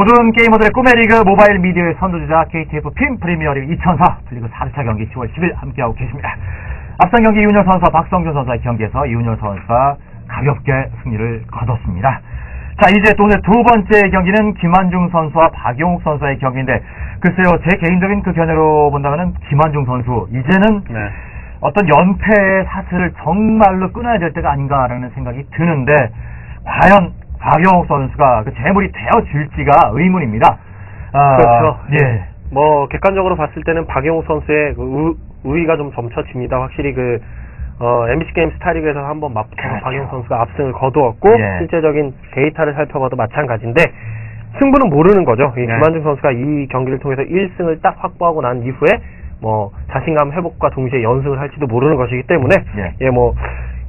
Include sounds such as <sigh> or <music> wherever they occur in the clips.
모든 게이머들의 꿈의 리그 모바일 미디어의 선두주자 KTF 핀 프리미어리그 2004 플리그 4차 경기 10월 10일 함께하고 계십니다. 앞선 경기 이윤열 선수와 박성준 선수의 경기에서 이윤열 선수가 가볍게 승리를 거뒀습니다. 자, 이제 또 오늘 두 번째 경기는 김한중 선수와 박용욱 선수의 경기인데, 글쎄요, 제 개인적인 그 견해로 본다면은 김한중 선수, 이제는 네. 어떤 연패의 사슬을 정말로 끊어야 될 때가 아닌가라는 생각이 드는데 과연 박영욱 선수가 그 재물이 되어질지가 의문입니다. 아, 그렇죠. 예. 뭐 객관적으로 봤을 때는 박영욱 선수의 그 우, 우위가 좀 점쳐집니다. 확실히 그 어, MBC 게임 스타리그에서 한번 맞붙어서 그렇죠. 박영욱 선수가 압승을 거두었고 예. 실제적인 데이터를 살펴봐도 마찬가지인데 승부는 모르는 거죠. 이 네. 김한중 선수가 이 경기를 통해서 1승을 딱 확보하고 난 이후에 뭐 자신감 회복과 동시에 연승을 할지도 모르는 것이기 때문에 예. 예 뭐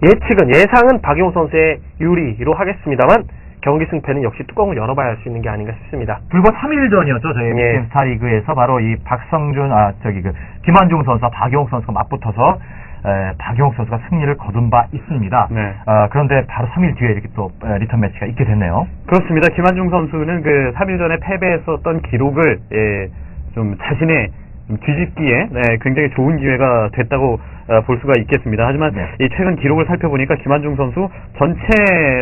예측은 예상은 박영욱 선수의 유리로 하겠습니다만 경기 승패는 역시 뚜껑을 열어봐야 할 수 있는 게 아닌가 싶습니다. 불과 3일 전이었죠. 저희 예. 예. 스타리그에서 바로 이 박성준, 아, 저기 그, 김한중 선수와 박용욱 선수가 맞붙어서, 에, 박용욱 선수가 승리를 거둔 바 있습니다. 네. 아, 그런데 바로 3일 뒤에 이렇게 또 에, 리턴 매치가 있게 됐네요. 그렇습니다. 김한중 선수는 그 3일 전에 패배했었던 기록을 예, 좀 자신의 좀 뒤집기에 네, 굉장히 좋은 기회가 됐다고 어, 볼 수가 있겠습니다. 하지만 네. 이 최근 기록을 살펴보니까 김한중 선수 전체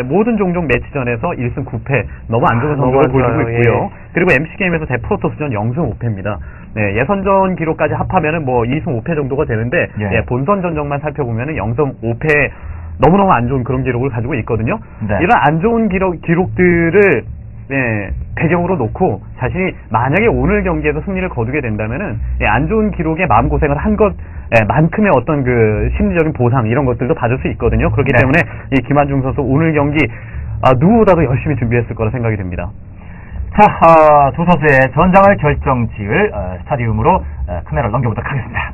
모든 종족 매치전에서 1승 9패 너무 안 좋은 아, 성적을 안 보여주고. 있고요. 예. 그리고 MC 게임에서 대프로토스전 0승 5패입니다. 네, 예선전 기록까지 합하면은 뭐 2승 5패 정도가 되는데 예. 예, 본선 전적만 살펴보면은 0승 5패 너무너무 안 좋은 그런 기록을 가지고 있거든요. 네. 이런 안 좋은 기록, 기록들을 예, 배경으로 놓고 자신이 만약에 오늘 경기에서 승리를 거두게 된다면은 예, 안 좋은 기록에 마음 고생을 한것 예, 만큼의 어떤 그 심리적인 보상 이런 것들도 받을 수 있거든요. 그렇기 네. 때문에 이 김한중 선수 오늘 경기 아, 누구보다도 열심히 준비했을 거라 생각이 됩니다. 자, 아, 두 선수의 전장을 결정 지을 어, 스타디움으로 어, 카메라를 넘겨보도록 하겠습니다.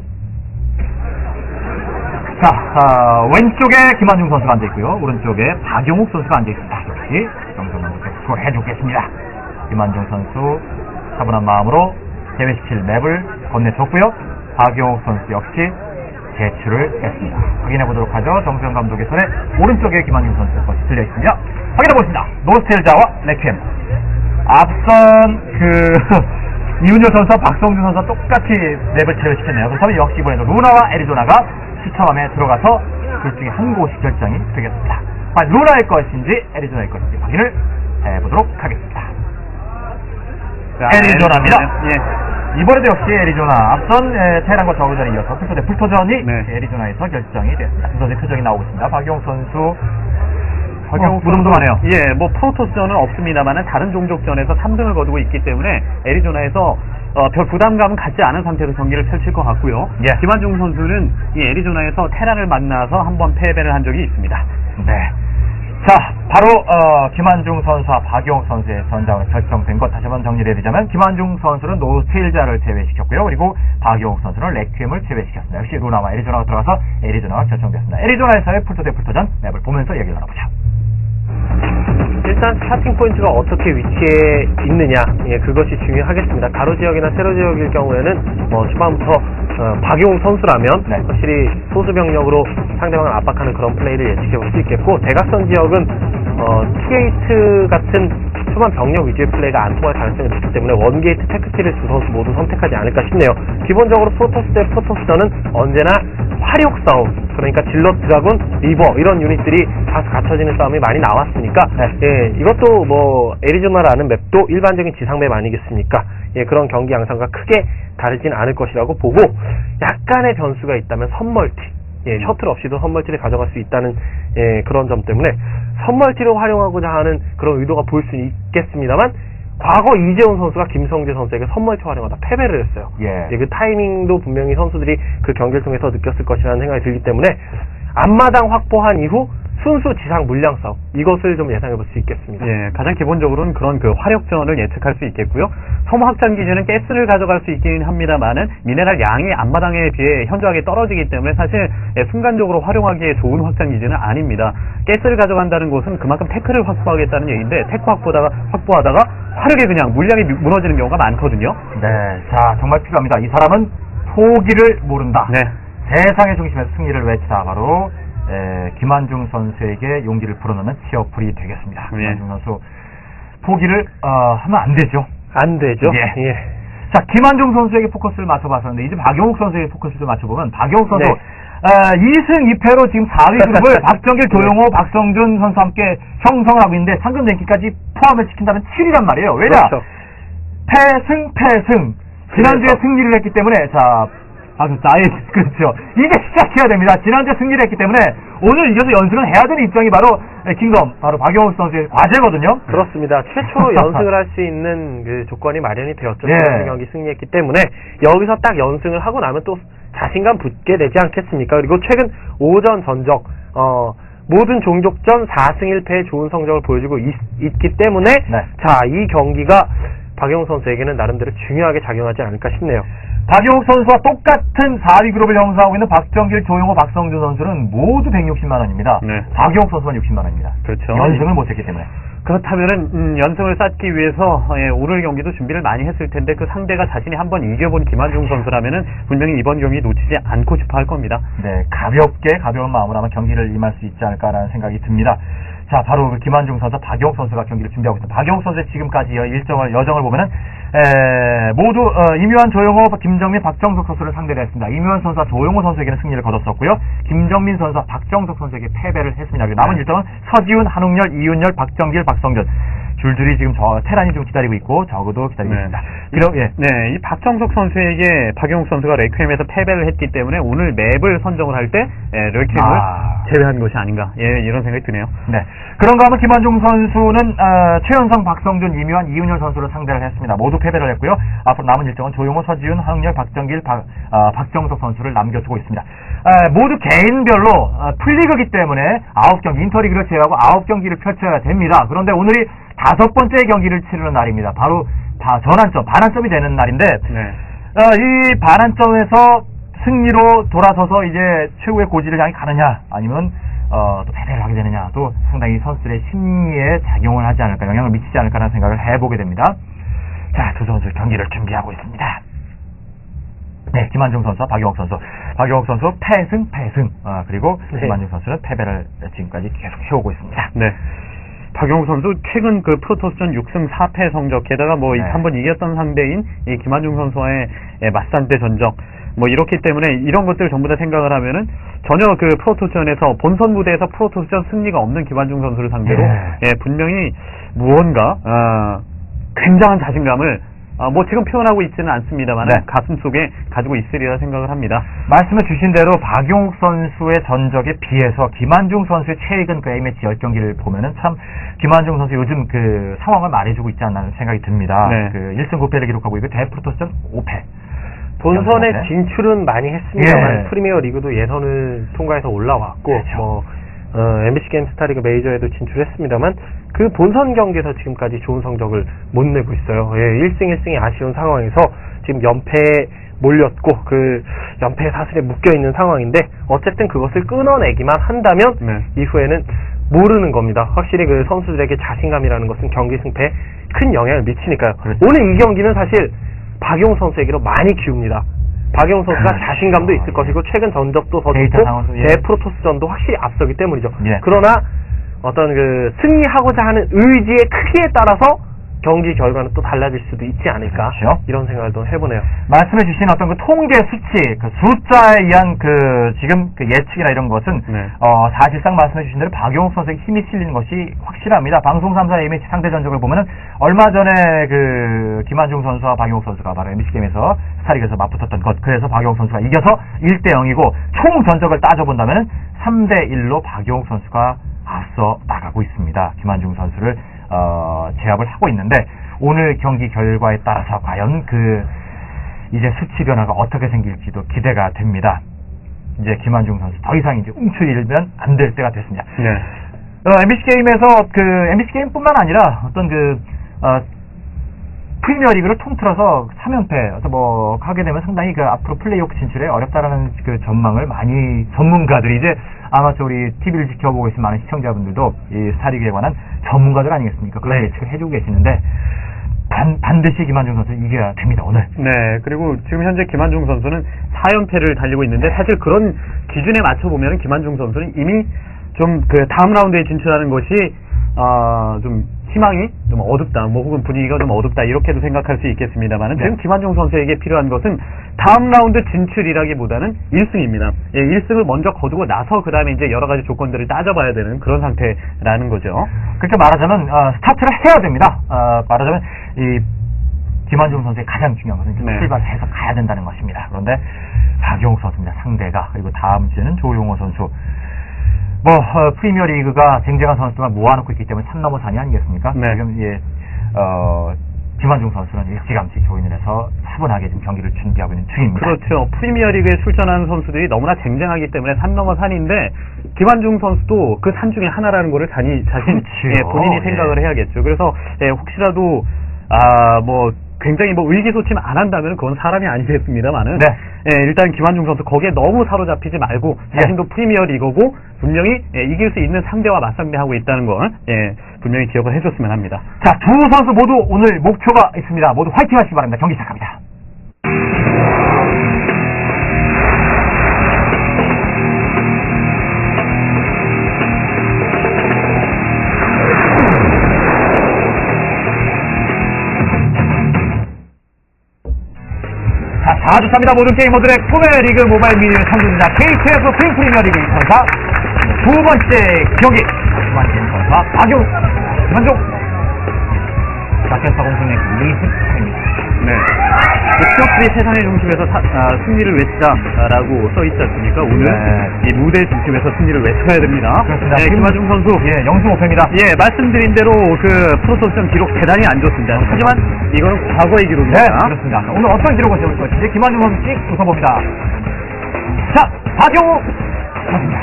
자, 아, 왼쪽에 김한중 선수가 앉아있고요. 오른쪽에 박용욱 선수가 앉아있습니다. 역시 정정남부터 수고해주겠습니다. 김한중 선수 차분한 마음으로 17 맵을 건네줬고요. 박용욱 선수 역시 제출을 했습니다. 확인해 보도록 하죠. 정수영 감독의 손에 오른쪽에 김한중 선수 것이 들려 있습니다. 확인해 보겠습니다. 노스텔자와 레퀴엠. 앞선 그 <laughs> 이윤열 선수와 박성준 선수와 똑같이 랩을 제외시켰네요. 그렇다면 역시 이번에도 루나와 애리조나가 추첨함에 들어가서 둘 중에 한 곳이 결정이 되겠습니다. 과연 루나의 것인지 애리조나의 것인지 확인을 해보도록 하겠습니다. 자, 애리조나입니다. 예. 이번에도 역시 애리조나 앞선 에, 테란과 저우전에 이어서 풀토 대 풀토전이 네. 애리조나에서 결정이 됐습니다. 두 선수의 표정이 나오고 있습니다. 박용 선수 박영욱 어, 무덤덤하네요. 예, 뭐 프로토스전은 없습니다만은 다른 종족전에서 3등을 거두고 있기 때문에 애리조나에서 어, 별 부담감은 갖지 않은 상태로 경기를 펼칠 것 같고요. 예. 김한중 선수는 이 애리조나에서 테란을 만나서 한 번 패배를 한 적이 있습니다. 네. 자, 바로 어, 김한중 선수와 박용욱 선수의 전장으로 결정된 것 다시 한번 정리해드리자면 김한중 선수는 노스테일자를 제외시켰고요. 그리고 박용욱 선수는 레퀴엠을 제외시켰습니다. 역시 루나와 애리조나가 들어가서 애리조나가 결정됐습니다. 애리조나에서의 풀토 대 풀토전 맵을 보면서 얘기를 나눠보죠. 일단 스타팅 포인트가 어떻게 위치해 있느냐 예 그것이 중요하겠습니다 가로 지역이나 세로 지역일 경우에는 뭐 초반부터 어, 박용욱 선수라면 네. 확실히 소수 병력으로 상대방을 압박하는 그런 플레이를 예측해 볼 수 있겠고 대각선 지역은 어, 투게이트 같은 초반 병력 위주의 플레이가 안 통할 가능성이 높기 때문에 원게이트 테크티를 두 선수 모두 선택하지 않을까 싶네요 기본적으로 프로토스 대 프로토스전은 언제나 화력 싸움 그러니까 질럿 드라군 리버 이런 유닛들이 다수 갖춰지는 싸움이 많이 나왔으니까 네. 예, 이것도 뭐 애리조나라는 맵도 일반적인 지상 맵 아니겠습니까? 예, 그런 경기 양상과 크게 다르진 않을 것이라고 보고 약간의 변수가 있다면 선멀티. 예, 셔틀 없이도 선멀티를 가져갈 수 있다는 예, 그런 점 때문에 선멀티를 활용하고자 하는 그런 의도가 보일 수 있겠습니다만 과거 이재훈 선수가 김성재 선수에게 선멀티 활용하다 패배를 했어요. 예. 예, 그 타이밍도 분명히 선수들이 그 경기를 통해서 느꼈을 것이라는 생각이 들기 때문에 앞마당 확보한 이후 순수 지상 물량 싸움 이것을 좀 예상해 볼 수 있겠습니다. 예, 가장 기본적으로는 그런 그 화력전을 예측할 수 있겠고요. 섬 확장 기준은 가스를 가져갈 수 있긴 합니다만은 미네랄 양이 앞마당에 비해 현저하게 떨어지기 때문에 사실 예, 순간적으로 활용하기에 좋은 확장 기준은 아닙니다. 가스를 가져간다는 것은 그만큼 테크를 확보하겠다는 얘기인데 테크 확보다가 확보하다가 화력에 그냥 물량이 무- 무너지는 경우가 많거든요. 네, 자 정말 필요합니다. 이 사람은 포기를 모른다. 네. 세상의 중심에서 승리를 외치다 바로 에, 김한중 선수에게 용기를 불어넣는 티어풀이 되겠습니다. 예. 김한중 선수 포기를 어, 하면 안 되죠. 안 되죠. 예. 예. 자, 김한중 선수에게 포커스를 맞춰봤었는데 이제 박용욱 선수에게 포커스를 좀 맞춰보면 박용욱 선수 네. 어, 2승 2패로 지금 4위 그룹을 <laughs> 박정길, 조용호, 박성준 선수 함께 형성을 하고 있는데 상금 랭킹까지 포함을 시킨다면 7위란 말이에요. 왜냐? 그렇죠. 패승, 패승. 지난주에 그래서. 승리를 했기 때문에, 자, 아, 그, 나의, <laughs> 그렇죠. 이제 시작해야 됩니다. 지난주에 승리를 했기 때문에, 오늘 이겨서 연승을 해야 되는 입장이 바로, 에, 킹덤, 바로 박영욱 선수의 과제거든요. 그렇습니다. 최초로 <laughs> 연승을 할 수 있는 그 조건이 마련이 되었죠. 예. 두 번째 경기 승리했기 때문에 여기서 딱 연승을 하고 나면 또 자신감 붙게 되지 않겠습니까? 그리고 최근 오전 전적 어, 모든 종족전 4승 1패의 좋은 성적을 보여주고 있, 기 때문에 네. 자, 이 경기가 박영우 선수에게는 나름대로 중요하게 작용하지 않을까 싶네요. 박영욱 선수와 똑같은 4위 그룹을 형성하고 있는 박정길, 조용호, 박성준 선수는 모두 160만 원입니다. 네. 박영욱 선수만 60만 원입니다. 그렇죠. 연승을 못했기 때문에. 그렇다면은 음, 연승을 쌓기 위해서 예, 오늘 경기도 준비를 많이 했을 텐데 그 상대가 자신이 한번 이겨본 김한중 선수라면은 분명히 이번 경기 놓치지 않고 싶어 할 겁니다. 네, 가볍게 가벼운 마음으로 아마 경기를 임할 수 있지 않을까라는 생각이 듭니다. 자, 바로 그 김한중 선수, 박용욱 선수가 경기를 준비하고 있습니다. 박용욱 선수의 지금까지 의 일정을 여정을 보면은 에, 모두 어, 이묘한, 조용호, 김정민, 박정석 선수를 상대로 했습니다. 이묘한 선수와 조용호 선수에게는 승리를 거뒀었고요. 김정민 선수와 박정석 선수에게 패배를 했습니다. 남은 네. 일정은 서지훈, 한웅열, 이윤열, 박정길, 박성준 줄줄이 지금 저 테란이 좀 기다리고 있고 적어도 기다리고 네. 있습니다. 이러, 예. 네, 이 박정석 선수에게 박용욱 선수가 레퀴엠에서 패배를 했기 때문에 오늘 맵을 선정을 할 때 레퀴엠을 아. 제외한 것이 아닌가 예, 이런 생각이 드네요. 네. 그런가 하면 김한중 선수는 어, 최현성, 박성준, 이묘한, 이윤열 선수를 상대를 했습니다. 모두 패배를 했고요. 앞으로 남은 일정은 조용호, 서지훈, 한웅열, 박정길, 박, 어, 박정석 선수를 남겨두고 있습니다. 어, 모두 개인별로 어, 풀리그기 때문에 9경기, 인터리그를 제외하고 9경기를 펼쳐야 됩니다. 그런데 오늘이 다섯 번째 경기를 치르는 날입니다. 바로 바- 전환점, 반환점이 되는 날인데 네. 어, 이 반환점에서 승리로 돌아서서 이제 최후의 고지를 향해 가느냐, 아니면 어, 또 패배를 하게 되느냐, 또 상당히 선수들의 심리에 작용을 하지 않을까, 영향을 미치지 않을까라는 생각을 해보게 됩니다. 자, 두 선수 경기를 준비하고 있습니다. 네, 김한중 선수와 박영욱 선수. 박영욱 선수 패승, 패승. 아, 그리고 네. 김한중 선수는 패배를 지금까지 계속 해오고 있습니다. 네. 박용욱 선수 최근 그 프로토스전 6승 4패 성적 게다가 뭐 네. 한번 이겼던 상대인 이 김한중 선수와의 예, 맞상대 전적 뭐 이렇기 때문에 이런 것들 전부 다 생각을 하면은 전혀 그 프로토스전에서 본선 무대에서 프로토스전 승리가 없는 김한중 선수를 상대로 네. 예, 분명히 무언가 아, 굉장한 자신감을 아, 뭐 지금 표현하고 있지는 않습니다만 네. 가슴 속에 가지고 있으리라 생각을 합니다. 말씀해 주신 대로 박용욱 선수의 전적에 비해서 김한중 선수의 최근 그 A매치 10경기를 보면은 참 김한중 선수 요즘 그 상황을 말해주고 있지 않나 생각이 듭니다. 네. 그 1승 9패를 기록하고 있고 대프로토스전 5패. 본선에. 진출은 많이 했습니다만 예. 프리미어 리그도 예선을 통과해서 올라왔고 그렇죠. 뭐 어, MBC 게임 스타리그 메이저에도 진출했습니다만 그 본선 경기에서 지금까지 좋은 성적을 못 내고 있어요. 예, 1승 1승이 아쉬운 상황에서 지금 연패에 몰렸고 그 연패 사슬에 묶여 있는 상황인데 어쨌든 그것을 끊어내기만 한다면 네. 이후에는 모르는 겁니다. 확실히 그 선수들에게 자신감이라는 것은 경기 승패에 큰 영향을 미치니까요. 그렇죠. 오늘 이 경기는 사실 박용 선수에게로 많이 기웁니다. 박용 선수가 그렇죠. 자신감도 있을 것이고 최근 전적도 더 데이터 좋고 예. 대프로토스전도 확실히 앞서기 때문이죠. 예. 그러나 어떤 그 승리하고자 하는 의지의 크기에 따라서 경기 결과는 또 달라질 수도 있지 않을까 그렇죠. 이런 생각을 좀 해보네요. 말씀해 주신 어떤 그 통계 수치, 그 숫자에 의한 그 지금 그 예측이나 이런 것은 네. 어, 사실상 말씀해 주신 대로 박용욱 선수에게 힘이 실리는 것이 확실합니다. 방송 3사 A매치 상대 전적을 보면은 얼마 전에 그 김한중 선수와 박용욱 선수가 바로 MBC 게임에서 스타리그에서 맞붙었던 것. 그래서 박용욱 선수가 이겨서 1대 0이고 총 전적을 따져본다면은 3대 1로 박용욱 선수가 앞서 나가고 있습니다. 김한중 선수를 어, 제압을 하고 있는데 오늘 경기 결과에 따라서 과연 그 이제 수치 변화가 어떻게 생길지도 기대가 됩니다. 이제 김한중 선수 더 이상 이제 움츠리면 안 될 때가 됐습니다. 네. 어, MBC 게임에서 그 MBC 게임뿐만 아니라 어떤 그 어, 프리미어 리그를 통틀어서 3연패 어떤 뭐 하게 되면 상당히 그 앞으로 플레이오프 진출에 어렵다라는 그 전망을 많이 전문가들이 이제 아마 저 우리 TV를 지켜보고 있는 많은 시청자분들도 이 스타리그에 관한 전문가들 아니겠습니까? 그런 네. 예측을 해주고 계시는데 반, 반드시 김한중 선수 이겨야 됩니다 오늘. 네, 그리고 지금 현재 김한중 선수는 4연패를 달리고 있는데 사실 그런 기준에 맞춰 보면 김한중 선수는 이미 좀 그 다음 라운드에 진출하는 것이 아, 좀 희망이 좀 어둡다, 뭐 혹은 분위기가 좀 어둡다 이렇게도 생각할 수 있겠습니다만은 네. 지금 김한중 선수에게 필요한 것은 다음 라운드 진출이라기보다는 1승입니다. 예, 1승을 먼저 거두고 나서 그 다음에 이제 여러 가지 조건들을 따져봐야 되는 그런 상태라는 거죠. 그렇게 말하자면 어, 스타트를 해야 됩니다. 어, 말하자면 이 김한중 선수의 가장 중요한 것은 네. 출발해서 가야 된다는 것입니다. 그런데 박용욱 선수입니다. 상대가 그리고 다음 주에는 조용호 선수. 뭐 어, 프리미어 리그가 쟁쟁한 선수가 모아놓고 있기 때문에 산 넘어 산이 아니겠습니까? 네. 지금 예, 어, 김한중 선수는 일찌감치 조인을 해서 차분하게 지금 경기를 준비하고 있는 중입니다. 그렇죠. 프리미어 리그에 출전하는 선수들이 너무나 쟁쟁하기 때문에 산 넘어 산인데 김한중 선수도 그 산 중에 하나라는 거를 자니, 자신 그렇지요. 예, 본인이 예. 생각을 해야겠죠. 그래서 예, 혹시라도 아뭐 굉장히 뭐 의기소침 안 한다면 그건 사람이 아니겠습니다만은 네. 예, 일단 김한중 선수 거기에 너무 사로잡히지 말고 예. 자신도 프리미어리그고 분명히 예, 이길 수 있는 상대와 맞상대하고 있다는 걸 예, 분명히 기억을 해줬으면 합니다. 자, 두 선수 모두 오늘 목표가 있습니다. 모두 화이팅 하시기 바랍니다. 경기 시작합니다. 자, 4주차입니다. 모든 게이머들의 꿈의 리그 모바일 미니를 선두주자 KTF 프림 프리미어 리그 2004 두 번째 경기 김한진 선수와 박용 김한종 자, 캐스터 공승 랭킹 23입니다. 네. 그 추억들이 세상의 중심에서 사- 아, 승리를 외치자라고 써 있지 않습니까? 오늘 네. 이 무대 중심에서 승리를 외쳐야 됩니다. 그렇습니다. 네, 지금- 김하중 선수. 예, 영승 5패입니다. 예, 말씀드린 대로 그 프로토스전 기록 대단히 안 좋습니다. 하지만 이거는 과거의 기록입니다. 네, 그렇습니다. 자, 오늘 어떤 기록을 세울 것인지 김한중 선수씩 웃어봅니다. 자, 박용우 선수입니다.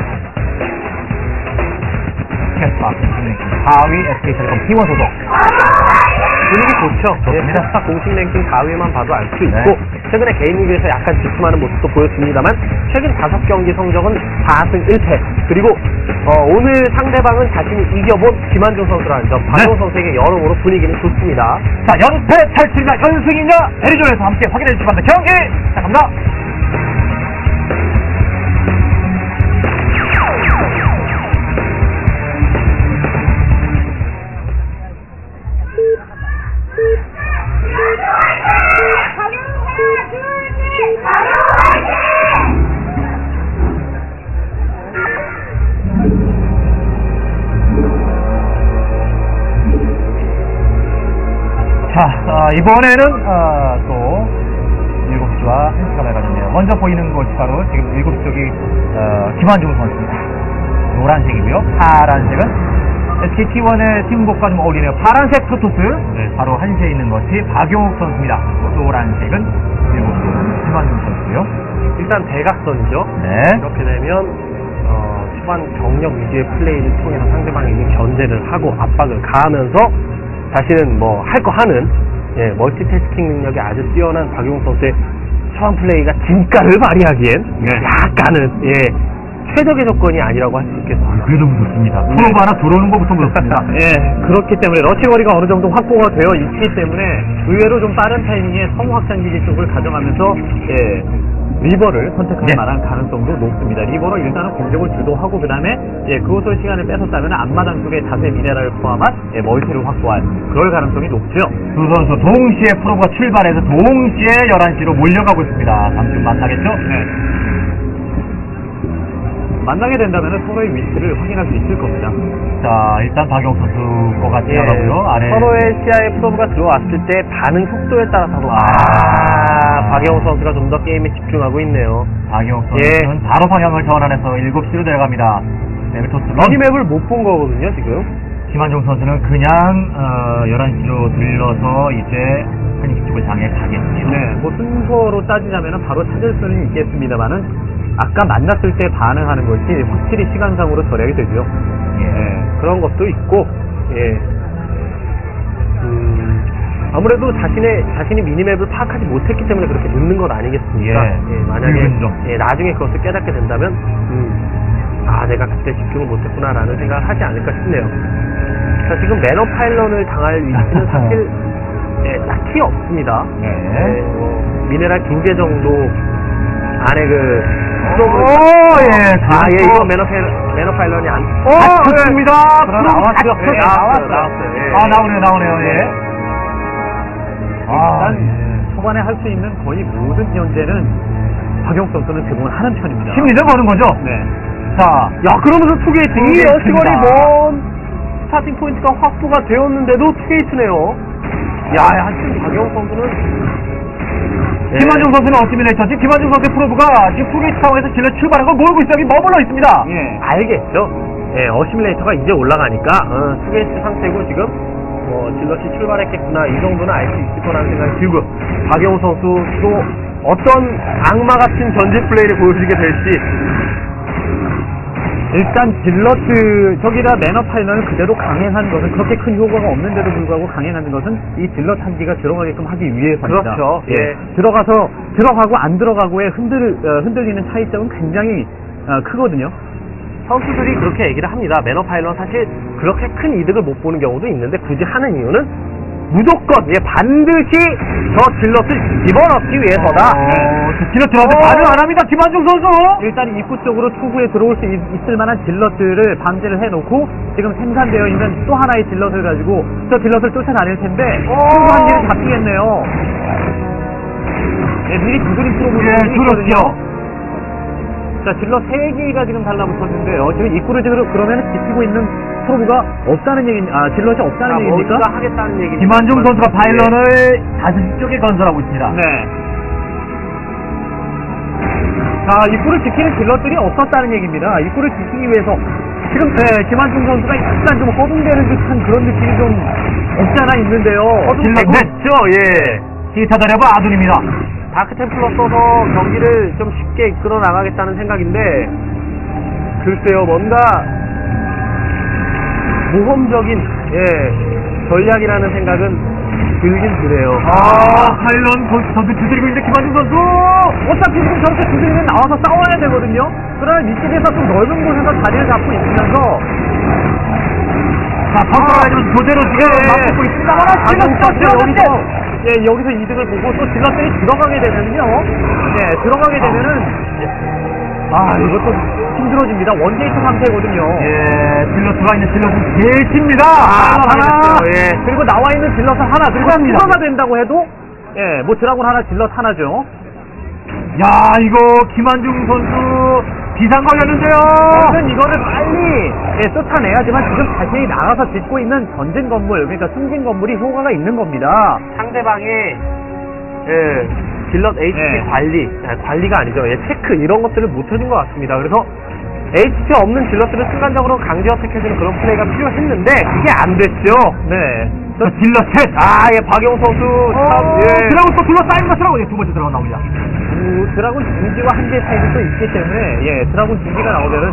캐스터 공승 랭킹 4위 SK텔레콤 T1 소속. 분위기 좋죠. 좋습니다. 예, 공식 랭킹 4위만 봐도 알수 네. 있고 최근에 개인 리그에서 약간 주춤하는 모습도 보였습니다만 최근 5경기 성적은 4승 1패 그리고 어, 오늘 상대방은 자신이 이겨본 김한중 선수라는 점 박용 네. 선수에게 여러모로 분위기는 좋습니다. 자, 연패 탈출이냐, 연승이냐, 애리조에서 함께 확인해 주시기 바랍니다. 경기 시작합니다. 자, 어, 이번에는 어, 또 7시와 1시가 밝아졌네요. 먼저 보이는 곳이 바로 지금 7쪽이 어, 김한중 선수입니다. 노란색이고요. 파란색은 SKT1의 팀복과 좀 어울리네요. 파란색 프로토스 네. 바로 한시에 있는 것이 박용욱 선수입니다. 노란색은 7시는 김한중 선수고요. 일단 대각선이죠. 네. 이렇게 되면 어, 초반 경력 위주의 플레이를 통해서 상대방에게 견제를 하고 압박을 가하면서 자신은 뭐 할 거 하는 예, 멀티태스킹 능력이 아주 뛰어난 박용 선수의 초반 플레이가 진가를 발휘하기엔 네. 약간은 예, 최적의 조건이 아니라고 할 수 있겠습니다. 그래도 무섭습니다. 프로가 하나 들어오는 것부터 무섭습니다. <laughs> 예, 그렇기 때문에 러시거리가 어느 정도 확보가 되어 있기 때문에 의외로 좀 빠른 타이밍에 성우 확장 기지 쪽을 가져가면서 예, 리버를 선택할 네. 만한 가능성도 높습니다. 리버로 일단은 공격을 주도하고 그 다음에 예, 그것을 시간을 뺏었다면 앞마당 쪽에 자세 미네랄을 포함한 예, 멀티를 확보할 그럴 가능성이 높죠. 두 선수 동시에 프로가 출발해서 동시에 11시로 몰려가고 있습니다. 주 만나겠죠? 네. 만나게 된다면 서로의 위치를 확인할 수 있을 겁니다. 자, 일단 박용 선수 거가 예, 지나가고요. 아래. 서로의 시야에 프로브가 들어왔을 때 반응 속도에 따라서도 아. 아, 박영 선수가 좀 더 게임에 집중하고 있네요. 박용 예. 선수는 바로 방향을 전환해서 7시로 내려갑니다. 네비토스 런. 미니맵을 못 본 거거든요, 지금. 김한종 선수는 그냥 어, 11시로 들러서 이제 한익 쪽을 향해 가겠습니다. 네, 뭐 순서로 따지자면 바로 찾을 수는 있겠습니다만은 아까 만났을 때 반응하는 것이 확실히 시간상으로 절약이 되죠. 예. 예, 그런 것도 있고, 예. 음, 아무래도 자신의, 자신이 미니맵을 파악하지 못했기 때문에 그렇게 늦는 것 아니겠습니까? 예, 만약에, 붉은 점. 예, 나중에 그것을 깨닫게 된다면, 음, 아, 내가 그때 집중을 못했구나라는 생각을 하지 않을까 싶네요. 자, 지금 매너 파일런을 당할 위치는 <laughs> 사실, 예, 딱히 없습니다. 네. 예, 뭐, 미네랄 두개 정도 안에 그 오, 예. 아, 예, 이거 매너 파일, 매너 파일런이 안. 어, 좋습니다. 그럼 나왔죠. 예, 나왔어요, 나왔어요. 예. 아, 나오네요, 나오네요, 예. 아, 일단 예. 초반에 할 수 있는 거의 모든 현재는 박용 선수는 대부분 하는 편입니다. 심리전 거는 거죠? 네. 자, 야, 그러면서 투게이트. 이. 어시거리 먼 스타팅 포인트가 확보가 되었는데도 투게이트네요. 야, 하여튼 박영 선수는. 예. 김한중 선수는 어시뮬레이터, 지금 김한중 선수의 프로브가 지금 투게이트 상황에서 질러 출발한 걸 모르고 있어 여기 머물러 있습니다. 예. 알겠죠. 예, 어시뮬레이터가 이제 올라가니까, 어, 투게이트 상태고 지금, 뭐, 질럿이 출발했겠구나, 이 정도는 알 수 있을 거라는 생각이 들고, 박영우 선수 또 어떤 악마 같은 전진 플레이를 보여주게 될지, 일단 딜러트 저기다 매너 파일런을 그대로 강행한 것은 그렇게 큰 효과가 없는데도 불구하고 강행하는 것은 이 딜러 한기가 들어가게끔 하기 위해서입니다. 그렇죠. 예. 들어가서 들어가고 안 들어가고의 흔들 어, 흔들리는 차이점은 굉장히 어, 크거든요. 선수들이 그렇게 얘기를 합니다. 매너 파일럿 사실 그렇게 큰 이득을 못 보는 경우도 있는데 굳이 하는 이유는 무조건 예 반드시 저 질럿을 집어넣기 위해서다. 어, 질러 들어한테 반응 안 합니다, 김한중 선수. 일단 입구 쪽으로 투구에 들어올 수 있, 을 만한 딜럿들을 방지를 해놓고 지금 생산되어 있는 또 하나의 딜럿을 가지고 저 딜럿을 쫓아다닐 텐데 투구 한 개를 잡히겠네요. 예, 미리 두드림 프로그램이 예, 있거든요. 그렇죠. 자, 딜러 3개가 지금 달라붙었는데요. 지금 입구를 지금 그러면 지키고 있는 프로브가 없다는 얘기, 아, 딜럿이 없다는 아, 얘기입니까? 뭔가 하겠다는 얘기. 김한중 선수가 파일런을 다섯 시 쪽에 건설하고 있습니다. 네. 자, 입구를 지키는 딜럿들이 없었다는 얘기입니다. 입구를 지키기 위해서 지금 네, 김한중 선수가 약간 좀 허둥대는 듯한 그런 느낌이 좀 없지 않아 있는데요. 딜러 넷. 죠 예. 히타다레브 아둔입니다. 다크 템플러 써서 경기를 좀 쉽게 이끌어 나가겠다는 생각인데 글쎄요 뭔가 모험적인 예 전략이라는 생각은 들긴 드네요. 아, 파일런 선- 선수 두드리고 있는데 김한중 선수. 어차피 지금 저렇게 두드리면 나와서 싸워야 되거든요. 그러나 이쪽에서 좀 넓은 곳에서 자리를 잡고 있으면서 자, 펑크라이드는 그대로 지금 예. 맞고 있습니다만 지금 박용 또 선수 들어갔는데. 여기서 예 여기서 이득을 보고 또 딜러들이 들어가게 되면요. 예 들어가게 되면은 아 이것도 힘들어집니다. 원게이트 상태거든요. 예, 딜러스가 있는 딜러스는 셋입니다. 아, 하나. 당했어요. 예. 그리고 나와 있는 딜럿 하나 그리고 하나입니다. 추가가 된다고 해도 예 뭐 드라곤 하나 딜럿 하나죠. 야, 이거 김한중 선수 비상 걸렸는데요. 저는 이거를 빨리 예, 쫓아내야지만 지금 자신이 나가서 짓고 있는 전진 건물 그러니까 숨긴 건물이 효과가 있는 겁니다. 상대방의 예 딜럿 HP 예. 관리 아, 관리가 아니죠. 예 체크 이런 것들을 못 해준 것 같습니다. 그래서 HP 없는 딜럿들을 순간적으로 강제 어택해주는 그런 플레이가 필요했는데 그게 안 됐죠. 네. 저 딜러 셋. 아, 예, 박용 선수 참, 예. 드라곤 또 둘러싸인 것이라고 예, 두 번째 드라곤 나옵니다. 그 드라군 중지와 한계 차이도 또 있기 때문에 예 드라군 중지가 나오면은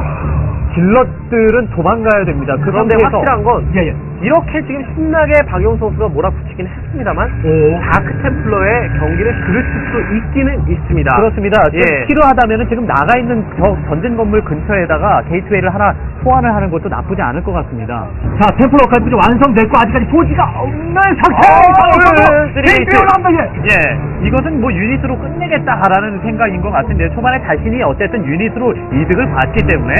딜럿들은 도망가야 됩니다. 그 그런데 확실한 건 예, 예. 이렇게 지금 신나게 박용 선수가 몰아붙이긴 했습니다만 오. 다크 템플러의 경기를 그르칠 수 있기는 있습니다. 그렇습니다. 예. 필요하다면은 지금 나가 있는 저 전진 건물 근처에다가 게이트웨이를 하나 소환을 하는 것도 나쁘지 않을 것 같습니다. 자, 템플러 칼프지 완성됐고 아직까지 소지가 없는 상태. 어, 예, 게임 쓰리게이트. 올라간다 예. 예, 이것은 뭐 유닛으로 끝내겠다라는 생각인 것 같은데 초반에 자신이 어쨌든 유닛으로 이득을 봤기 때문에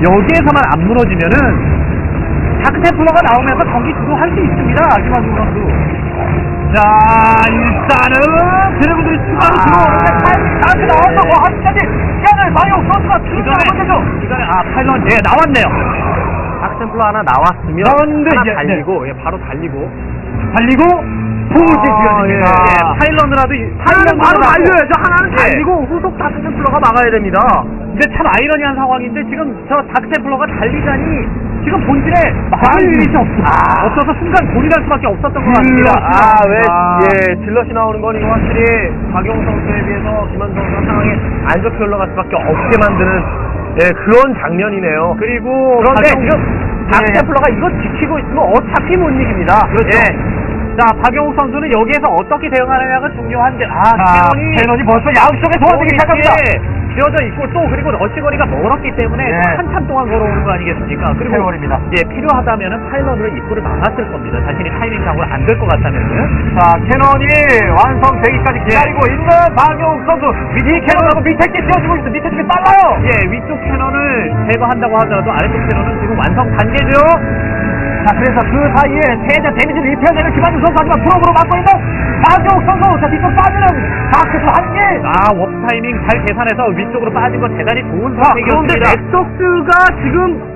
여기에서만 안 무너지면은 다크템플러가 나오면서 경기 주도할 수 있습니다. 김한중 선수. 자, 일단은 드래곤들이 추가로 아. 들어오는데 다시 나와서 뭐 한까지 시간을 방역 선수가 이전에. 이전에 아 파일럿 예 나왔네요. 다크 템플러 하나 나왔으면 나왔는데 하나 이제, 달리고 예, 바로 달리고 달리고 포지 아, 지어집니다. 예. 예, 파일럿이라도 하나는 바로 달려야죠. 하나는 예. 달리고 후속 다크 템플러가 막아야 됩니다. 근데 참 아이러니한 상황인데 지금 저 다크템플러가 달리자니 지금 본질에 막을. 유닛이 없어. 아. 없어서 순간 고리할 수밖에 없었던 것 같습니다. 그렇습니다. 아, 왜, 아. 예, 딜럿이 나오는 건 이거 확실히 박용 선수에 비해서 김한 선수가 상황에 안 좋게 올라갈 수밖에 없게 만드는 예, 그런 장면이네요. 그리고 그런데 박용- 지금 예. 다크템플러가 이거 지키고 있으면 어차피 못 이깁니다. 그렇죠. 예. 자 박영욱 선수는 여기에서 어떻게 대응하느냐가 중요한데 아 자, 캐논이 캐논이 벌써 양쪽에 소환되기 시작합니다. 예, 지어져 있고 또 그리고 러시거리가 멀었기 때문에 네. 한참 동안 걸어오는 거 아니겠습니까? 그리고 세월입니다. 예 필요하다면은 파일럿으로 입구를 막았을 겁니다. 자신이 타이밍상으로 안될 것 같다면은 자, 캐논이 완성되기까지 기다리고 있는 박용 선수. 이 캐논하고 밑에 게 띄워주고 있어. 밑에 게 빨라요. 예 위쪽 캐논을 제거한다고 하더라도 아래쪽 캐논은 지금 완성 단계죠. 자, 그래서 그 사이에 세자 데미지를 입혀내는 김한중 선수 하지만 프로브로 막고 있는 박용 선수. 자, 뒤쪽 빠지는 다크스 한 개. 아 워프 타이밍 잘 계산해서 위쪽으로 빠진 건 대단히 좋은 자, 그런데 선택이었습니다. 넥서스가 지금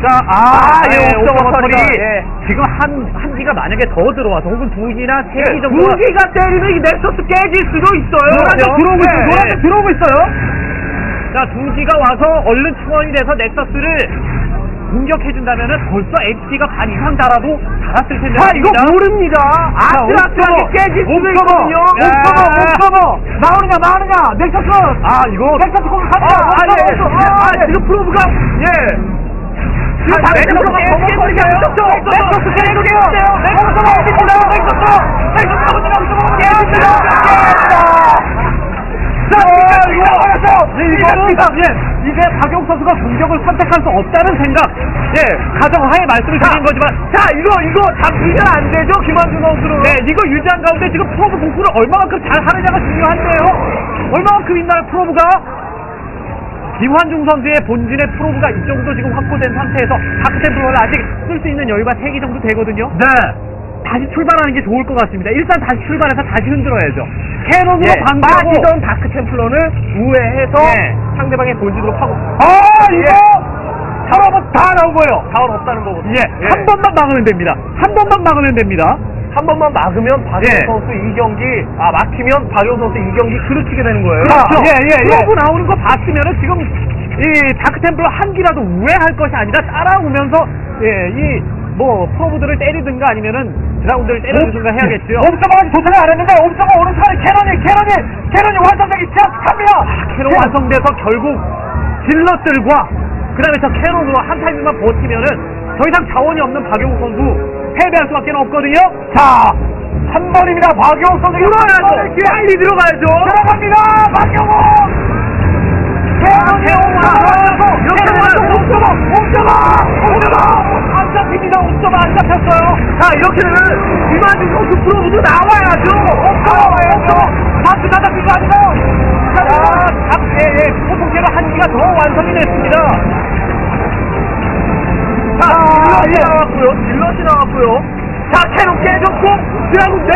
자, 아, 예, 예, 옥저버 옥저버털이 처리가, 예. 지금 한, 한 기가 만약에 더 들어와서 혹은 두 기나 세 기 정도. 두 기가 때리면 이 넥서스 깨질 수도 있어요. 노란색 들어오고 있어요. 네. 노란색 들어오고 있어요. 자, 두 기가 와서 얼른 충원이 돼서 넥서스를 공격해준다면은 벌써 HP가 반 이상 달아도 달았을 텐데. 자, 이거. 모릅니다. 아슬아슬하게 깨질 수도 있거든요. 옥저버, 옥저버. 나오느냐, 마느냐. 넥서스. 아, 이거. 넥서스 공격합니다. 아, 아, 예. 아, 아, 예. 지금 프로브가, 예. 지금 아, 다 넥서스가 넥서스가 버벅거리게 깨질 넥서스, 수도 있어요. 넥서스 깨지게요. 넥서스 깨집니다. 넥서스. 넥서스 깨집니다. 깨집니다. 자, 이거 알았어요. 이거는, 예, 이제 박용 선수가 공격을 선택할 수 없다는 생각, 예, 가정하에 말씀을 드린 거지만, 자, 이거, 이거 잡히면 안 되죠, 김한준 선수는. 네, 이거 유지한 가운데 지금 프로브 복구를 얼마만큼 잘 하느냐가 중요한데요. 얼마만큼 있나요, 프로브가? 김환중 선수의 본진의 프로브가 이 정도 지금 확보된 상태에서 다크템플러를 아직 쓸 수 있는 여유가 3기 정도 되거든요. 네. 다시 출발하는 게 좋을 것 같습니다. 일단 다시 출발해서 다시 흔들어야죠. 캐논으로 예, 방지하고 빠지던 다크 템플러를 우회해서 예. 상대방의 본진으로 파고. 아, 이거 사업은 다 나온 거예요. 자원 없다는 거거든요. 예, 한 번만 막으면 됩니다. 한 번만 막으면 됩니다. 한 번만 막으면 박용 예. 선수 이 경기, 아, 막히면 박용 선수 이 경기 그르치게 되는 거예요. 그렇죠. 예, 예, 예. 프로브 나오는 거 봤으면은 지금 이 다크템플러 한 기라도 우회할 것이 아니라 따라오면서 예, 이 뭐 프로브들을 때리든가 아니면은 드라군들을 때려주든가 해야겠죠. 옵저버가 도착을 안 했는데 옵저버 오른쪽에 캐논이 캐논이 캐논이 완성되기 시작합니다. 캐논 완성돼서 결국 질럿들과 그 다음에 저 캐논으로 한 타임만 버티면은 더 이상 자원이 없는 박용욱 선수 패배할 수밖에 없거든요. 자, 한 번입니다. 박용욱 선수 들어가야죠. 빨리 들어가야죠. 들어갑니다. 박용욱. 김한준 선수 프로브도 나와야죠. 옵저버 옵저버 다시 다 잡힌 거 아닌가요? 자, 각, 예, 예, 한 기가 더 완성이 됐습니다. 자, 딜럿이 예. 나왔고요. 딜럿이 나왔고요. 자, 캐논 깨졌고, 드라군 넷.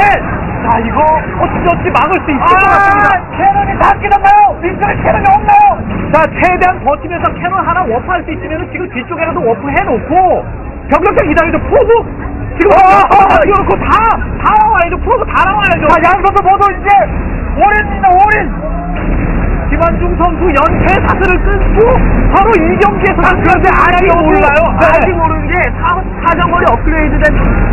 자, 이거 어찌 어찌 막을 수 있을 것 아, 같습니다. 캐논이 다 깨졌나요? 밑에 캐논이 없나요? 자, 최대한 버티면서 캐논 하나 워프할 수 있으면 지금 뒤쪽에라도 워프 해놓고 병력장 기다리죠. 프로브 지금 어, 이어놓고 다, 다 나와야죠. 프로브 다 나와야죠. 자, 양 선수 모두 이제 올인입니다. 올인. 김한중 선수 연패 사슬을 끊고 바로 이 경기에서 그런데 아직 몰라요. 네. 아직 모르는 게 사, 사정거리 업그레이드된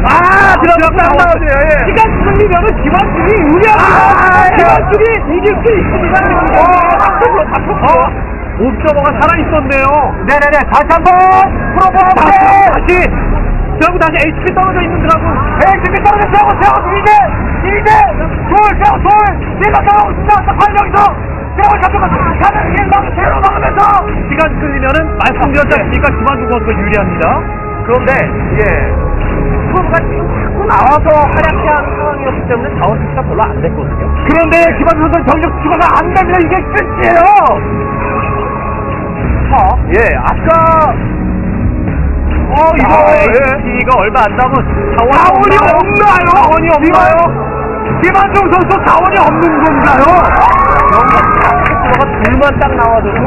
아, 드라군이 안 나오네요. 예. 시간 끌리면은 김한중이 유리합니다. 아, 예. 김한중이 이길 수 있습니다. 어, 앞쪽으로 잡혔어. 옵저버가 살아있었네요. 네네네. 다시 한 번. 프로보 다시, 네. 다시, 결국 다시 HP 떨어져 있는 드라군. 에이스비 떨어져 세우고 세우고 이제 이제 둘 세우고 둘 내가 나오고 있습니다. 자, 활력이서 세우고 잡혀가 가는 길 막으 세로 막으면서 시간 끌리면은 말씀드렸지 않습니까? 김한중 선수가 유리합니다. 그런데, 예. 프로브가 지금 자꾸 나와서 하는 상황이었기 때문에 자원 수치가 별로 안 됐거든요. 그런데 김한준 선수 전력 추가가 안 됩니다. 이게 끝이에요. 자, 예, 아까, 어, 이거, 예. HP가 얼마 안 남은 자원이, 자원이 없나요? 자원이 없나요? 김한중 선수 자원이 없는 건가요? 여기가 둘만 딱 나와줘도,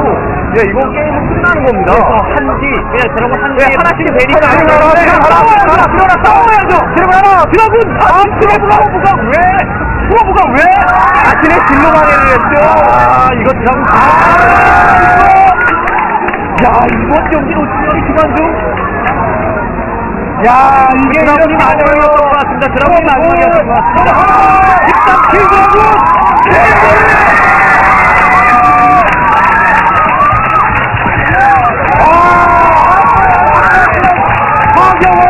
예, 이거 게임은 끝나는 겁니다. 그래서 한 기, 그냥 드라군 한 예, 기 하나씩 되니까. 들어가라, 들어가라, 들어가라, 들어가라, 싸워야죠. 들어가라. 드라군! 아, 프로브가 프로브가 왜? 프로브가 왜? 자신의 진로 방해를 했죠. 아, 이거 드라군. 아, 야, 이번 경기 놓치면 김한중. 야, 이게 드라군이 마지막이었던 것 같습니다. 드라군이 마지막이었던 것 같습니다. 일단! 하경호!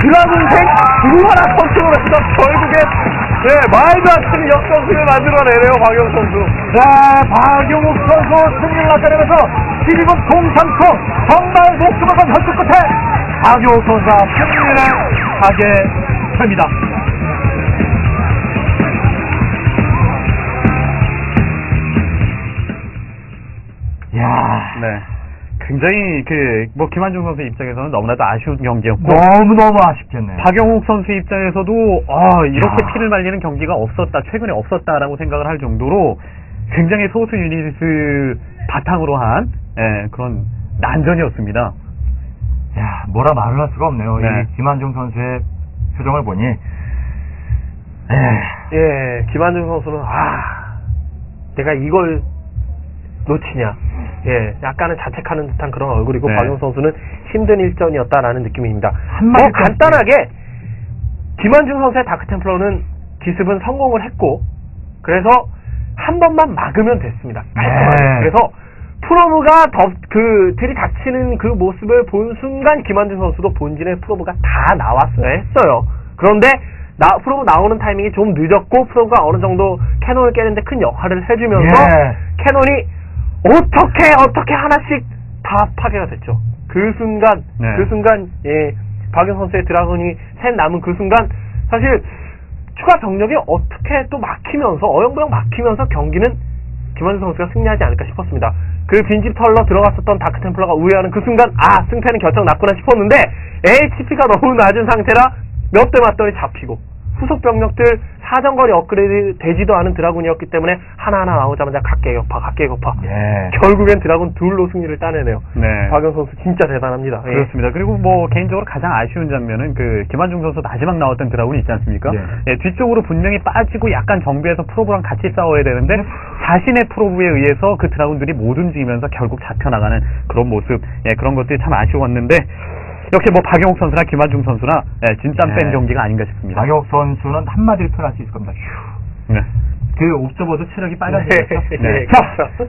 드라군생 두 하나 선수로 해서 결국에 예, 말도 안 되는 역전승을 만들어내네요, 박영 선수. 자, 박용욱 선수 승리를 나타내면서 12분 동상코 정말 목숨을 건 혈투 끝에 박용욱 선수가 승리를 하게 됩니다. 야 네. 굉장히 그 뭐 김한중 선수 입장에서는 너무나도 아쉬운 경기였고 너무 너무 아쉽겠네요. 박영욱 선수 입장에서도 아 이렇게 야. 피를 말리는 경기가 없었다 최근에 없었다라고 생각을 할 정도로 굉장히 소수 유닛을 바탕으로 한 예, 그런 난전이었습니다. 야, 뭐라 말을 할 수가 없네요. 네. 이 김한중 선수의 표정을 보니, 에, 예, 김한중 선수는, 아, 내가 이걸 놓치냐. 예, 약간은 자책하는 듯한 그런 얼굴이고, 네. 박영 선수는 힘든 일전이었다라는 느낌입니다. 한마디 뭐, 간단하게, 김한중 선수의 다크템플러는 기습은 성공을 했고, 그래서 한 번만 막으면 됐습니다. 네. 그래서 프로브가 더, 그, 들이닥치는 그 모습을 본 순간 김한중 선수도 본진의 프로브가 다 나왔어야 했어요. 그런데, 나, 프로브 나오는 타이밍이 좀 늦었고, 프로브가 어느 정도 캐논을 깨는데 큰 역할을 해주면서, 예. 캐논이 어떻게, 어떻게 하나씩 다 파괴가 됐죠. 그 순간, 네. 그 순간, 예, 박영 선수의 드라곤이 셋 남은 그 순간, 사실, 추가 병력이 어떻게 또 막히면서, 어영부영 막히면서 경기는 김한준 선수가 승리하지 않을까 싶었습니다. 그 빈집 털러 들어갔었던 다크템플러가 우회하는 그 순간, 아, 승패는 결정 났구나 싶었는데, HP가 너무 낮은 상태라 몇 대 맞더니 잡히고, 후속 병력들 사정거리 업그레이드 되지도 않은 드라군이었기 때문에 하나하나 나오자마자 각계 격파, 각계 격파. 예. 결국엔 드라군 둘로 승리를 따내네요. 네. 박영 선수 진짜 대단합니다. 예. 그렇습니다. 그리고 뭐 개인적으로 가장 아쉬운 장면은 그 김한중 선수 마지막 나왔던 드라군이 있지 않습니까? 예. 예, 뒤쪽으로 분명히 빠지고 약간 정비해서 프로브랑 같이 싸워야 되는데 자신의 프로브에 의해서 그 드라군들이 못 움직이면서 결국 잡혀나가는 그런 모습, 예, 그런 것들이 참 아쉬웠는데 역시 뭐 박영욱 선수나 김한중 선수나 예, 진땀 뺀 네. 경기가 아닌가 싶습니다. 박영욱 선수는 한마디로 표현할 수 있을 겁니다. 휴. 네. 그 옵저버도 체력이 빨라지겠죠? 네. 네. 네. 자,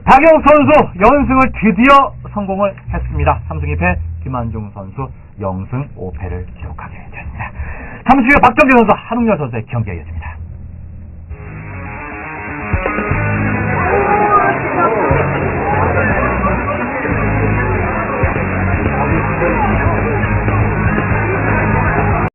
박영욱 선수 연승을 드디어 성공을 했습니다. 삼승 2패 김한중 선수 0승 5패를 기록하게 됐습니다. 잠시 후에 박정재 선수, 한웅열 선수의 경기가 이어집니다.